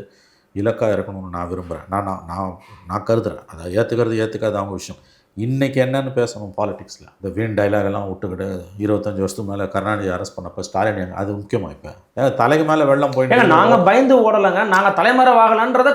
B: இலக்காக இருக்கணும்னு நான் விரும்புகிறேன் நான் நான் நான் நான் அதை ஏற்றுக்கிறது ஏற்றுக்காது அவங்க விஷயம். இன்றைக்கி என்னன்னு பேசணும் பாலிடிக்ஸில் இந்த வீண் டைலாக் எல்லாம் விட்டுக்கிட்டு இருபத்தஞ்சி வருஷத்துக்கு மேலே கருணாநிதி அரெஸ்ட் பண்ணப்போ ஸ்டாலின் அது முக்கியமாக இப்போ? ஏன்னா தலைக்கு மேலே வெள்ளம் போயிட்டு
A: நாங்க பயந்து ஓடலைங்க. நாங்க தலைமறைவாகலன்றத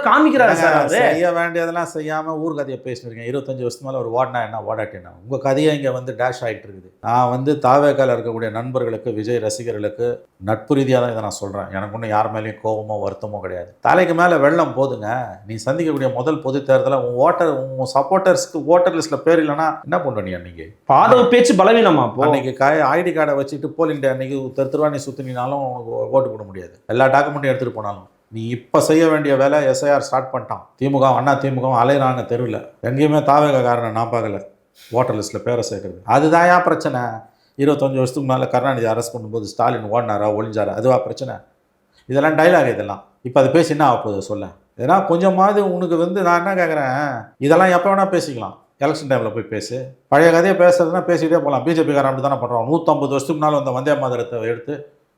A: அது.
B: செய்ய வேண்டியதெல்லாம் செய்யாமல் ஊர் கதையை பேசினிருக்கேன் இருபத்தஞ்சு வருஷத்துக்கு மேலே ஒரு வார்டனா என்ன? வாடாட்டி என்ன உங்கள் கதையே இங்கே வந்து டேஷ் ஆகிட்டு இருக்குது நான் வந்து தாவேக்கால இருக்கக்கூடிய நண்பர்களுக்கு விஜய் ரசிகர்களுக்கு நட்பு ரீதியாக தான் இதை நான் சொல்கிறேன் எனக்கு ஒன்றும் யார் மேலேயும் கோபமோ வருத்தமோ கிடையாது. தலைக்கு மேலே வெள்ளம் போதுங்க. நீ சந்திக்கக்கூடிய முதல் பொது தேர்தலில் உன் ஓட்டர் உன் சப்போர்ட்டர்ஸ்க்கு ஓட்டர் லிஸ்ட்டில் பேர் இல்லைன்னா என்ன பண்ணுவ நீ அன்னைக்கு?
A: பாதவ பேச்சு பலவீனமா அப்போ?
B: அன்னைக்கு ஐடி கார்டை வச்சுட்டு போல் இண்டியா அன்னைக்கு தெரு தெருவா நீ சுற்றினாலும் உனக்கு ஓட்டு போட முடியாது. எல்லா டாக்குமெண்ட்டும் எடுத்துகிட்டு போனாலும். நீ இப்போ செய்ய வேண்டிய வேலை எஸ்ஐஆர் ஸ்டார்ட் பண்ணிட்டான். திமுக அண்ணா திமுக அலையிறாங்க தெருவில். எங்கேயுமே தாவேக காரணம் நான் பார்க்கல. ஓட்டர் லிஸ்ட்டில் பேரை சேர்க்கறது. அதுதான் ஏன் பிரச்சனை? இருபத்தஞ்சு வருஷத்துக்கு மேலே கருணாநிதி அரெஸ்ட் பண்ணும்போது ஸ்டாலின் ஓடினாரா ஒளிஞ்சாரா? அதுவா பிரச்சனை. இதெல்லாம் டைலாக் இதெல்லாம். இப்போ அது பேசி என்ன ஆக போகுது? சொல்ல ஏன்னா கொஞ்சமாவது உனக்கு வந்து நான் என்ன கேட்குறேன் இதெல்லாம் எப்போ வேணால் பேசிக்கலாம். எலெக்ஷன் டைமில் போய் பேசு. பழைய கதையை பேசுறதுனா பேசிக்கிட்டே போகலாம் பிஜேபிக்காரன் அப்படி தானே பண்ணுறோம் நூற்றம்பது வருஷத்துக்கு முன்னால் வந்த வந்தே மாதரத்தை எடுத்து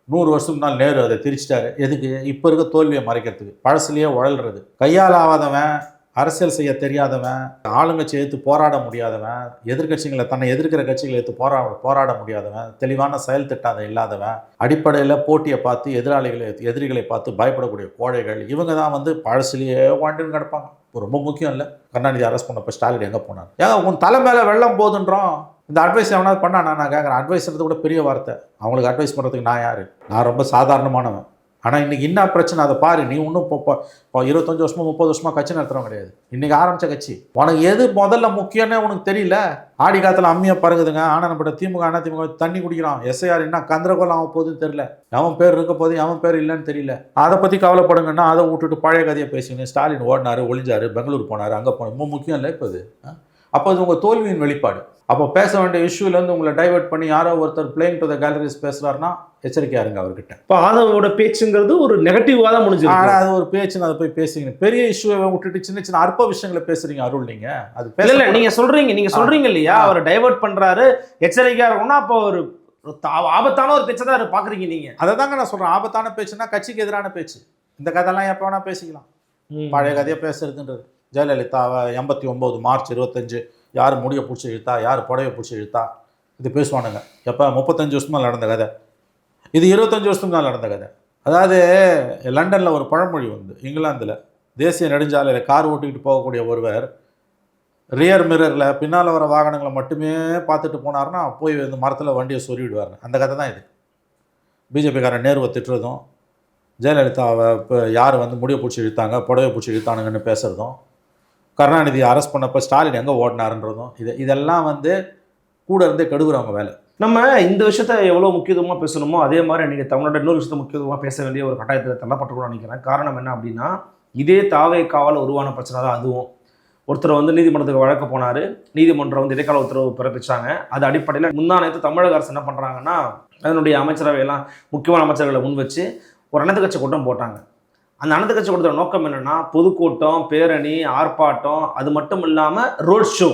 B: நூறு வருஷத்துக்கு முன்னால் நேரு அதை திரிச்சிட்டாரு. எதுக்கு? இப்போ இருக்க தோல்வியை மறைக்கிறதுக்கு. பழசுலேயே உழல்றது. கையால் ஆகாதவன் அரசியல் செய்ய தெரியாதவன் ஆளுங்கட்சி எடுத்து போராட முடியாதவன் எதிர்க்கட்சிகளை தன்னை எதிர்க்கிற கட்சிகளை எடுத்து போரா போராட முடியாதவன் தெளிவான செயல் திட்டம் இல்லாதவன் அடிப்படையில் போட்டியை பார்த்து எதிராளிகளை எதிரிகளை பார்த்து பயப்படக்கூடிய கோழைகள் இவங்க தான் வந்து பழசுலேயே வாழ்ந்துன்னு கிடப்பாங்க. ரொம்ப முக்கியம் இல்லை. கருணாநிதி அரெஸ்ட் பண்ணப்போ ஸ்டாலின் எங்கே போனார்? ஏங்க உன் தலை மேலே வெள்ளம் போதுன்றோம். இந்த அட்வைஸ் எவனாவது பண்ணானா? நான் கேட்குறேன் அட்வைஸ்ன்றது கூட பெரிய வார்த்தை. அவங்களுக்கு அட்வைஸ் பண்ணுறதுக்கு நான் யார்? நான் ரொம்ப சாதாரணமானவன். ஆனால் இன்றைக்கி என்ன பிரச்சனை? அதை பாரு. நீ இன்னும் இப்போ இருபத்தஞ்சி இருபத்தஞ்சு வருஷமா முப்பது வருஷமா கட்சி நடத்துகிறோம் கிடையாது. இன்றைக்கி ஆரம்பித்த கட்சி. உனக்கு எது முதல்ல முக்கியம்னே உனக்கு தெரியல? ஆடி காலத்தில் அம்மியாக பறகுதுங்க நம்ம திமுக அண்ணா திமுக தண்ணி குடிக்கிறான். எஸ்ஐஆர் என்ன கந்தரகோலம் ஆக போகுதுன்னு தெரியல. அவன் பேர் இருக்க போது அவன் பேர் இல்லைன்னு தெரியல. அதை பற்றி கவலைப்படுங்கன்னா அதை விட்டுட்டு பழைய கதையை பேசுங்க. ஸ்டாலின் ஓடினாரு ஒளிஞ்சார் பெங்களூர் போனார் அங்கே போனார். ரொம்ப முக்கியம் இல்லை இப்போ அது. அப்போ அது உங்கள் தோல்வியின் வெளிப்பாடு. அப்போ பேச வேண்டிய இஷ்யூலேருந்து உங்களை டைவர்ட் பண்ணி யாரோ ஒருத்தர் பிளேயிங் டு த கேலரிஸ் பேசுகிறாருன்னா எச்சரிக்கையா இருங்க அவர்கிட்ட.
A: பாதவோட பேச்சுங்கிறது ஒரு நெகட்டிவா தான் முடிஞ்சிருக்கு.
B: ஆனால் அது ஒரு பேச்சுன்னு அதை போய் பேசுங்க பெரிய இஷ்யூவை விட்டுட்டு சின்ன சின்ன அற்ப விஷயங்களை பேசுறீங்க அருள் நீங்க. அது
A: இல்ல இல்ல
B: பேச
A: நீங்க சொல்றீங்க நீங்க
B: ஆ.
A: சொல்றீங்க இல்லையா. அவர் டைவர்ட் பண்றாரு எச்சரிக்கையா இருக்கணும்னா அப்போ ஒரு ஆபத்தான ஒரு பேச்சை தான் பாக்குறீங்க நீங்க.
B: அதை தாங்க நான் சொல்றேன். ஆபத்தான பேச்சுன்னா கட்சிக்கு எதிரான பேச்சு. இந்த கதையெல்லாம் எப்போ வேணா பேசிக்கலாம். பழைய கதையை பேசுறதுன்றது. ஜெயலலிதாவை எண்பத்தி ஒம்பது மார்ச் இருபத்தஞ்சு. யார் முடியை பிடிச்சி இழுத்தா யார் புடவை பிடிச்சி இழுத்தா? இது பேசுவானுங்க. எப்போ முப்பத்தஞ்சு வருஷமாக நடந்த கதை. இது இருபத்தஞ்சி வருஷத்துக்கு நான் நடந்த கதை. அதாவது லண்டனில் ஒரு பழமொழி வந்து இங்கிலாந்தில். தேசிய நெடுஞ்சாலையில் கார் ஓட்டிக்கிட்டு போகக்கூடிய ஒருவர் ரியர் மிரரில் பின்னால் வர வாகனங்களை மட்டுமே பார்த்துட்டு போனாருன்னா போய் இந்த மரத்தில் வண்டியை சொருவிடுவார் அந்த கதை தான் இது. பிஜேபிக்காரன் நேருவை திட்டுறதும் ஜெயலலிதாவை இப்போ யார் வந்து முடிய பிடிச்சி இழுத்தாங்க புடவை பிடிச்சி இழுத்தானுங்கன்னு பேசுகிறதும் கருணாநிதி அரெஸ்ட் பண்ணப்போ ஸ்டாலின் எங்கே ஓடினாருன்றதும் இது இதெல்லாம் வந்து கூட இருந்தே கெடுக்குறவங்க வேலை.
A: நம்ம இந்த விஷயத்த எவ்வளோ முக்கியத்துவமாக பேசணுமோ அதே மாதிரி நீங்கள் தமிழ்நாடு இன்னொரு விஷயத்த முக்கியத்துவமாக பேச வேண்டிய ஒரு கட்டாயத்தில் தள்ளப்பட்டுக்கணும்னு நினைக்கிறேன். காரணம் என்ன அப்படின்னா இதே தாவே காவல் உருவான பிரச்சனை தான் அதுவும். ஒருத்தர் வந்து நீதிமன்றத்துக்கு வழக்கு போனார் நீதிமன்றம் வந்து இடைக்கால உத்தரவு பிறப்பிச்சாங்க. அது அடிப்படையில் முந்தானத்து தமிழக அரசு என்ன பண்ணுறாங்கன்னா அதனுடைய அமைச்சரவையெல்லாம் முக்கியமான அமைச்சர்களை முன் வச்சு ஒரு அனைத்து கட்சி கூட்டம் போட்டாங்க. அந்த அனைத்து கட்சி கொடுத்த நோக்கம் என்னென்னா பொதுக்கூட்டம் பேரணி ஆர்ப்பாட்டம் அது மட்டும் இல்லாமல் ரோட் ஷோ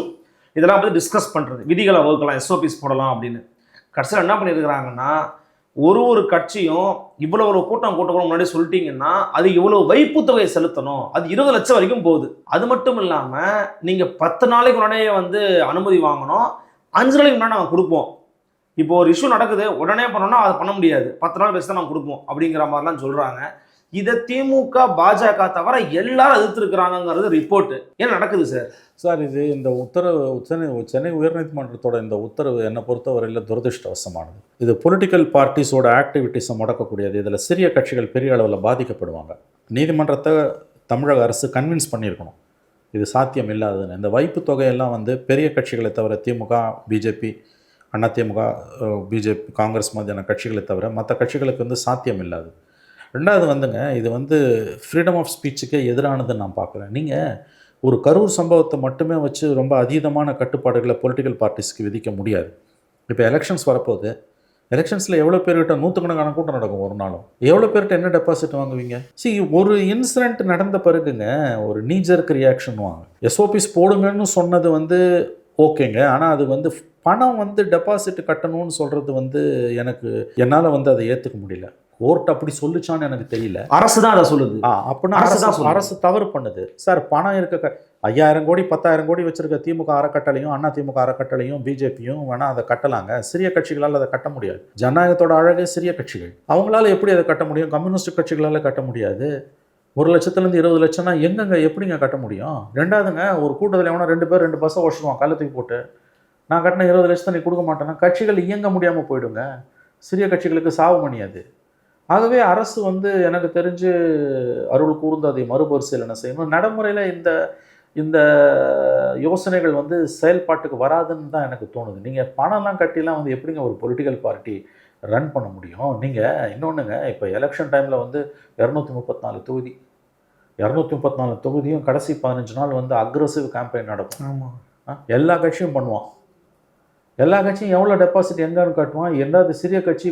A: இதெல்லாம் பற்றி டிஸ்கஸ் பண்ணுறது விதிகளை வகுக்கலாம் எஸ்ஓபிஸ் போடலாம் அப்படின்னு. கடைசியில் என்ன பண்ணியிருக்கிறாங்கன்னா ஒரு ஒரு கட்சியும் இவ்வளோ ஒரு கூட்டம் கூட்டம் முன்னாடி சொல்லிட்டீங்கன்னா அது இவ்வளோ வைப்பு தொகையை செலுத்தணும். அது இருபது லட்சம் வரைக்கும் போகுது. அது மட்டும் இல்லாமல் நீங்கள் பத்து நாளைக்கு முன்னாடியே வந்து அனுமதி வாங்கணும். அஞ்சு நாளைக்கு முன்னாடி நாங்கள் கொடுப்போம். இப்போ ஒரு இஷ்யூ நடக்குது. உடனே பண்ணோம்னா அதை பண்ண முடியாது. பத்து நாள் கழிச்சு தான் நாங்கள் கொடுப்போம் அப்படிங்கிற மாதிரிலாம் சொல்கிறாங்க இதை திமுக பாஜக தவிர எல்லாரும் எதிர்த்துருக்குறாங்கங்கிறது ரிப்போர்ட்டு ஏன் நடக்குது சார்
B: சார் இது இந்த உத்தரவு சென்னை சென்னை உயர்நீதிமன்றத்தோட இந்த உத்தரவு என்னை பொறுத்தவரையில் துரதிருஷ்டவசமானது. இது பொலிட்டிக்கல் பார்ட்டிஸோட ஆக்டிவிட்டீஸை முடக்கக்கூடியது. இதில் சிறிய கட்சிகள் பெரிய அளவில் பாதிக்கப்படுவாங்க. நீதிமன்றத்தை தமிழக அரசு கன்வின்ஸ் பண்ணியிருக்கணும். இது சாத்தியம் இல்லாததுன்னு. இந்த வைப்பு தொகையெல்லாம் வந்து பெரிய கட்சிகளை தவிர திமுக பிஜேபி அதிமுக பிஜேபி காங்கிரஸ் மாதிரியான கட்சிகளை தவிர மற்ற கட்சிகளுக்கு வந்து சாத்தியம் இல்லாது. ரெண்டாவது வந்துங்க இது வந்து ஃப்ரீடம் ஆஃப் ஸ்பீச்சுக்கே எதிரானதுன்னு நான் பார்க்குறேன். நீங்கள் ஒரு கரூர் சம்பவத்தை மட்டுமே வச்சு ரொம்ப அதீதமான கட்டுப்பாடுகளை பொலிட்டிக்கல் பார்ட்டிஸ்க்கு விதிக்க முடியாது. இப்போ எலெக்ஷன்ஸ் வரப்போகுது. எலெக்ஷன்ஸில் எவ்வளோ பேர்கிட்ட நூற்றுக்கணக்கான கூட்டம் நடக்கும் ஒரு நாளும். எவ்வளோ பேர்கிட்ட என்ன டெபாசிட் வாங்குவீங்க? சி ஒரு இன்சிடென்ட் நடந்த பிறகுங்க ஒரு நீஜருக்கு ரியாக்ஷன் வாங்க. எஸ்ஓபிஸ் போடுங்கன்னு சொன்னது வந்து ஓகேங்க. ஆனால் அது வந்து பணம் வந்து டெபாசிட் கட்டணும்னு சொல்கிறது வந்து எனக்கு என்னால் வந்து அதை ஏற்றுக்க முடியல. கோர்ட் அப்படி சொல்லுச்சான்னு எனக்கு தெரியல.
A: அரசு தான் அதை சொல்லுது.
B: அப்படின்னா
A: அரசு தான்.
B: அரசு தவறு பண்ணுது. சார் பணம் இருக்க ஐயாயிரம் கோடி பத்தாயிரம் கோடி வச்சிருக்க திமுக அறக்கட்டளையும் அண்ணா திமுக அறக்கட்டளையும் பிஜேபியும் வேணா அதை கட்டலாங்க. சிறிய கட்சிகளால் அதை கட்ட முடியாது. ஜனநாயகத்தோட அழகே சிறிய கட்சிகள். அவங்களால எப்படி அதை கட்ட முடியும்? கம்யூனிஸ்ட் கட்சிகளால் கட்ட முடியாது. ஒரு லட்சத்துலேருந்து இருபது லட்சம்னா எங்கங்க எப்படிங்க கட்ட முடியும்? ரெண்டாவதுங்க ஒரு கூட்டத்தில் எவனா ரெண்டு பேர் ரெண்டு பஸ்ஸை ஓட்டுவான் கள்ளத்துக்கு போட்டு. நான் கட்டின இருபது லட்சத்தை நீ கொடுக்க மாட்டேன்னா கட்சிகள் இயங்க முடியாமல் போயிடுங்க. சிறிய கட்சிகளுக்கு சாவு மணி அது ஆகவே அரசு வந்து எனக்கு தெரிஞ்சு அருள் கூர்ந்து அதை மறுபரிசீலனை செய்யணும். நடைமுறையில் இந்த இந்த யோசனைகள் வந்து செயல்பாட்டுக்கு வராதுன்னு தான் எனக்கு தோணுது. நீங்கள் பணம்லாம் கட்டிலாம் வந்து எப்படிங்க ஒரு பொலிட்டிக்கல் பார்ட்டி ரன் பண்ண முடியும்? நீங்கள் இன்னொன்றுங்க இப்போ எலெக்ஷன் டைமில் வந்து இரநூத்தி முப்பத்தி நாலு தொகுதி. இரநூத்தி முப்பத்தி நாலு தொகுதியும் கடைசி பதினஞ்சு நாள் வந்து அக்ரஸிவ் கேம்பெயின் நடக்கும்.
A: ஆமாம்
B: எல்லா கட்சியும் பண்ணுவான். எல்லா கட்சியும் எவ்வளோ டெபாசிட் எங்கன்னு காட்டுவான்? எந்தாவது சிறிய கட்சி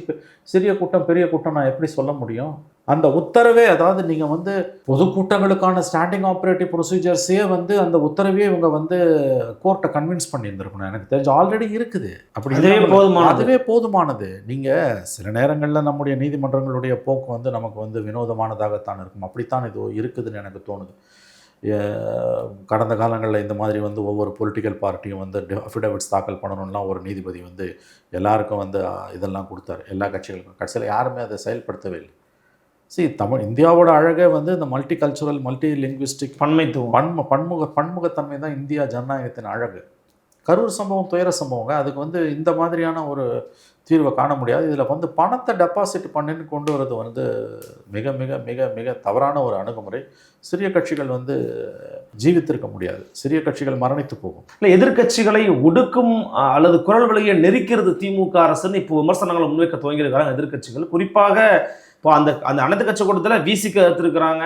B: சிறிய கூட்டம் பெரிய கூட்டம் நான் எப்படி சொல்ல முடியும்? அந்த உத்தரவே அதாவது நீங்கள் வந்து பொதுக்கூட்டங்களுக்கான ஸ்டாண்டிங் ஆப்ரேட்டிவ் ப்ரொசீஜர்ஸே வந்து அந்த உத்தரவே இவங்க வந்து கோர்ட்டை கன்வின்ஸ் பண்ணியிருந்திருக்கணும். எனக்கு தெரிஞ்சு ஆல்ரெடி இருக்குது. அப்படி இல்லாமல்
A: போதுமானது.
B: அதுவே போதுமானது. நீங்கள் சில நேரங்களில் நம்முடைய நீதிமன்றங்களுடைய போக்கு வந்து நமக்கு வந்து வினோதமானதாகத்தான் இருக்கும். அப்படித்தான் இது இருக்குதுன்னு எனக்கு தோணுது. கடந்த காலங்களில் இந்த மாதிரி வந்து ஒவ்வொரு பொலிட்டிக்கல் பார்ட்டியும் வந்து அஃபிடவிட்ஸ் தாக்கல் பண்ணணும்லாம் ஒரு நீதிபதி வந்து எல்லாருக்கும் வந்து இதெல்லாம் கொடுத்தாரு. எல்லா கட்சிகளுக்கும். கடைசியில் யாருமே அதை செயல்படுத்தவே இல்லை. See தமிழ் இந்தியாவோட அழகே வந்து இந்த மல்டி கல்ச்சுரல் மல்டி லிங்குவிஸ்டிக்
A: பன்மைத்துவம்.
B: பன்ம பன்முக பன்முகத்தன்மை தான் இந்தியா ஜனநாயகத்தின் அழகு. கரூர் சம்பவம் துயர சம்பவங்க அதுக்கு வந்து இந்த மாதிரியான ஒரு தீர்வை காண முடியாது. இதில் வந்து பணத்தை டெபாசிட் பண்ணின்னு கொண்டு வரது வந்து மிக மிக மிக மிக தவறான ஒரு அணுகுமுறை. சிறிய கட்சிகள் வந்து ஜீவித்திருக்க முடியாது. சிறிய கட்சிகள் மரணித்து போகும்.
A: இல்லை எதிர்க்கட்சிகளை ஒடுக்கும் அல்லது குரல் வழியை நெரிக்கிறது திமுக அரசுன்னு இப்போ விமர்சனங்களை முன்வைக்க துவங்கியிருக்கிறாங்க எதிர்க்கட்சிகள். குறிப்பாக இப்போ அந்த அந்த அனைத்து கட்சி கூட்டத்தில் விசிக எடுத்திருக்கிறாங்க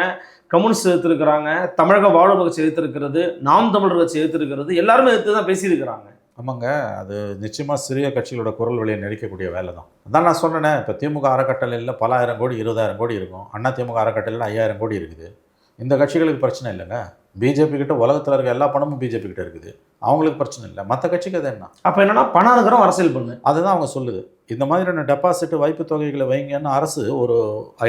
A: கம்யூனிஸ்ட் எடுத்திருக்கிறாங்க தமிழக வாழ்வு கட்சி எடுத்திருக்கிறது நாம் தமிழர் கட்சி எடுத்திருக்கிறது எல்லாருமே எடுத்து தான் பேசியிருக்கிறாங்க.
B: ஆமாங்க அது நிச்சயமாக சிறிய கட்சிகளோட குரல் வழியை நெரிக்கக்கூடிய வேலை தான் அதான் நான் சொன்னேனே இப்போ திமுக அறக்கட்டளையில் பல ஆயிரம் கோடி இருபதாயிரம் கோடி இருக்கும். அண்ணா திமுக அறக்கட்டளையில் ஐயாயிரம் கோடி இருக்குது. இந்த கட்சிகளுக்கு பிரச்சனை இல்லைங்க. பிஜேபி கிட்ட உலகத்தில் இருக்க எல்லா பணமும் பிஜேபி கிட்ட இருக்குது. அவங்களுக்கு பிரச்சனை இல்லை. மற்ற கட்சிக்கு அது என்ன?
A: அப்போ என்னன்னா பணம் இருக்கிறோம் அரசியல் பண்ணு
B: அதுதான் அவங்க சொல்லுது. இந்த மாதிரியான டெபாசிட் வைப்பு தொகைகளை வைங்கன்னு அரசு ஒரு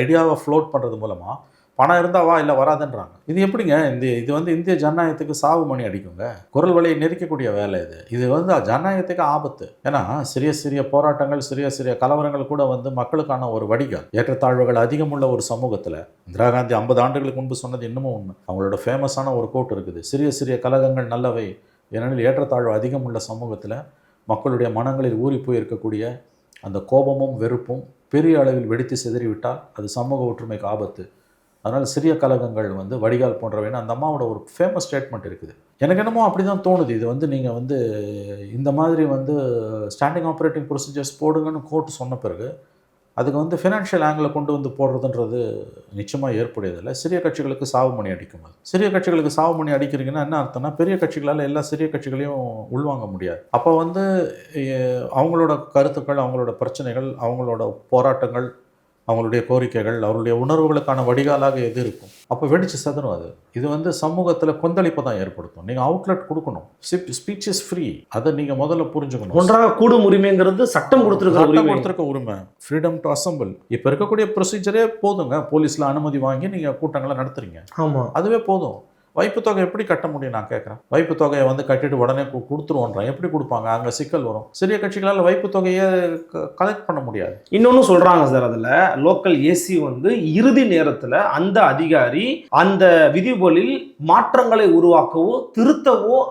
B: ஐடியாவை ஃப்ளோட் பண்ணுறது மூலமாக பணம் இருந்தால் வா இல்லை வராதுன்றாங்க. இது எப்படிங்க? இந்த இது வந்து இந்திய ஜனநாயகத்துக்கு சாவு மணி அடிக்குங்க. குரல் வழியை நெரிக்கக்கூடிய வேலை இது. இது வந்து ஜனநாயகத்துக்கு ஆபத்து. ஏன்னா சிறிய சிறிய போராட்டங்கள் சிறிய சிறிய கலவரங்கள் கூட வந்து மக்களுக்கான ஒரு வடிகால். ஏற்றத்தாழ்வுகள் அதிகம் உள்ள ஒரு சமூகத்தில் இந்திரா காந்தி ஐம்பது ஆண்டுகளுக்கு முன்பு சொன்னது இன்னமும் ஒன்று அவங்களோட ஃபேமஸான ஒரு கோட் இருக்குது. சிறிய சிறிய கலகங்கள் நல்லவை ஏனெனில் ஏற்றத்தாழ்வு அதிகம் உள்ள சமூகத்தில் மக்களுடைய மனங்களில் ஊறி போயிருக்கக்கூடிய அந்த கோபமும் வெறுப்பும் பெரிய அளவில் வெடித்து சிதறிவிட்டால் அது சமூக ஒற்றுமைக்கு ஆபத்து. அதனால் சிறிய கலகங்கள் வந்து வடிகால் போன்றவைன்னு அந்த அம்மாவோட ஒரு ஃபேமஸ் ஸ்டேட்மெண்ட் இருக்குது. எனக்கு என்னமோ அப்படி தான் தோணுது. இது வந்து நீங்கள் வந்து இந்த மாதிரி வந்து ஸ்டாண்டிங் ஆப்ரேட்டிங் ப்ரொசீஜர்ஸ் போடுங்கன்னு கோர்ட் சொன்ன பிறகு அதுக்கு வந்து ஃபினான்ஷியல் ஆங்கிளில் கொண்டு வந்து போடுறதுன்றது நிச்சயமாக ஏற்புடையதில்லை. சிறிய கட்சிகளுக்கு சாவு மணி அடிக்கும் அது. சிறிய கட்சிகளுக்கு சாவு மணி அடிக்கிறீங்கன்னா என்ன அர்த்தம்னா பெரிய கட்சிகளால் எல்லா சிறிய கட்சிகளையும் உள்வாங்க முடியாது. அப்போ வந்து அவங்களோட கருத்துக்கள் அவங்களோட பிரச்சனைகள் அவங்களோட போராட்டங்கள் அவங்களுடைய கோரிக்கைகள் அவருடைய உணர்வுகளுக்கான வடிகாலாக எது இருக்கும்? அப்போ வெடிச்சு சதரும் அது. இது வந்து சமூகத்தில் கொந்தளிப்பை தான் ஏற்படுத்தும். நீங்கள் அவுட்லெட் கொடுக்கணும். ஸ்பீச் இஸ் ஃப்ரீ அதை நீங்கள் முதல்ல புரிஞ்சுக்கணும்.
A: ஒன்றாக கூடும் உரிமைங்கிறது சட்டம் கொடுத்துருக்க
B: சட்டம்
A: உரிமை.
B: கொடுத்துருக்க உரிமை. ஃப்ரீடம் டு அசம்பிள் இப்போ இருக்கக்கூடிய ப்ரொசீஜரே போதுங்க. போலீஸில் அனுமதி வாங்கி நீங்கள் கூட்டங்களை நடத்துறீங்க.
A: ஆமா.
B: அதுவே போதும். வைப்பு தொகை எப்படி கட்ட முடியும் நான் கேட்குறேன். வைப்பு தொகையை வந்து கட்டிட்டு உடனே கு- கொடுத்துருவோன்றான். எப்படி கொடுப்பாங்க? அங்கே சிக்கல் வரும். சிறிய கட்சிகளால் வைப்பு தொகையை கலெக்ட் பண்ண முடியாது.
A: இன்னொன்னு சொல்றாங்க சார் அதில் லோக்கல் ஏசி வந்து இறுதி நேரத்தில் அந்த அதிகாரி அந்த விதிகளில் மாற்றங்களை உருவாக்கவோ திருத்தவோ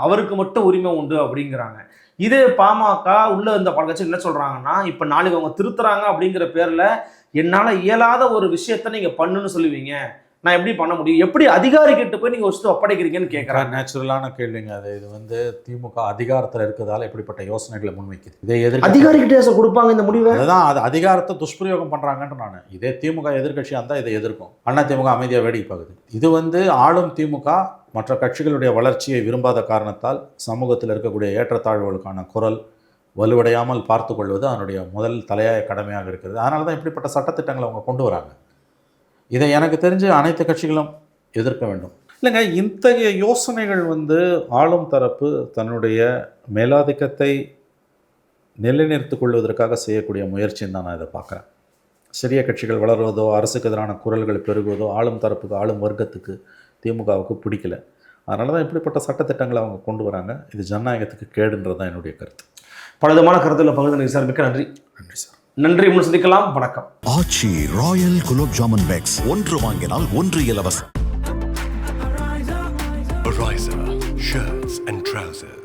A: அவருக்கு மட்டும் உரிமை உண்டு அப்படிங்கிறாங்க. இதே பாமக உள்ள இந்த பல கட்சி என்ன சொல்றாங்கன்னா இப்ப நாளைக்கு அவங்க திருத்துறாங்க அப்படிங்கிற பேர்ல என்னால் இயலாத ஒரு விஷயத்த நீங்கள் பண்ணுன்னு சொல்லுவீங்க. நான் எப்படி பண்ண முடியும்? எப்படி அதிகாரி கிட்ட போய் நீங்க வச்சுட்டு ஒப்படைக்கிறீங்கன்னு கேட்கறாங்க
B: நேச்சுரலான கேள்விங்க அது. இது வந்து திமுக அதிகாரத்தில் இருக்கிறதால இப்படிப்பட்ட யோசனைகளை முன்வைக்குது? இதே எதிர்க்க
A: அதிகாரி கிட்ட கொடுப்பாங்க இந்த முடிவை?
B: அதுதான் அது அதிகாரத்தை துஷ்பிரயோகம் பண்ணுறாங்கன்ற நான். இதே திமுக எதிர்க்கட்சியாக இருந்தால் இதை எதிர்க்கும். அண்ணா திமுக அமைதியாக வேடிக்கை பார்க்குது. இது வந்து ஆளும் திமுக மற்ற கட்சிகளுடைய வளர்ச்சியை விரும்பாத காரணத்தால் சமூகத்தில் இருக்கக்கூடிய ஏற்றத்தாழ்வுகளுக்கான குரல் வலுவடையாமல் பார்த்து கொள்வது அதனுடைய முதல் தலையாய கடமையாக இருக்கிறது. அதனால தான் இப்படிப்பட்ட சட்டத்திட்டங்களை அவங்க கொண்டு வராங்க. இதை எனக்கு தெரிஞ்சு அனைத்து கட்சிகளும் எதிர்க்க வேண்டும். இல்லைங்க இத்தகைய யோசனைகள் வந்து ஆளும் தரப்பு தன்னுடைய மேலாதிக்கத்தை நிலைநிறுத்திக் கொள்வதற்காக செய்யக்கூடிய முயற்சின்னு தான் நான் இதை பார்க்குறேன். சிறிய கட்சிகள் வளர்வதோ அரசுக்கு எதிரான குரல்கள் பெருகுவதோ ஆளும் தரப்புக்கு ஆளும் வர்க்கத்துக்கு திமுகவுக்கு பிடிக்கல. அதனால தான் இப்படிப்பட்ட சட்டத்திட்டங்களை அவங்க கொண்டு வராங்க. இது ஜனநாயகத்துக்கு கேடுன்றது தான் என்னுடைய கருத்து.
A: பலவிதமான கருத்துல பகுதி சார் மிக்க நன்றி.
B: நன்றி சார்.
A: நன்றி முன் சந்திக்கலாம். வணக்கம்.
C: ஆச்சி ராயல் குலோப் ஜாமுன் பேக்ஸ் ஒன்று வாங்கினால் ஒன்று இலவசம்.
D: Shirts and trousers.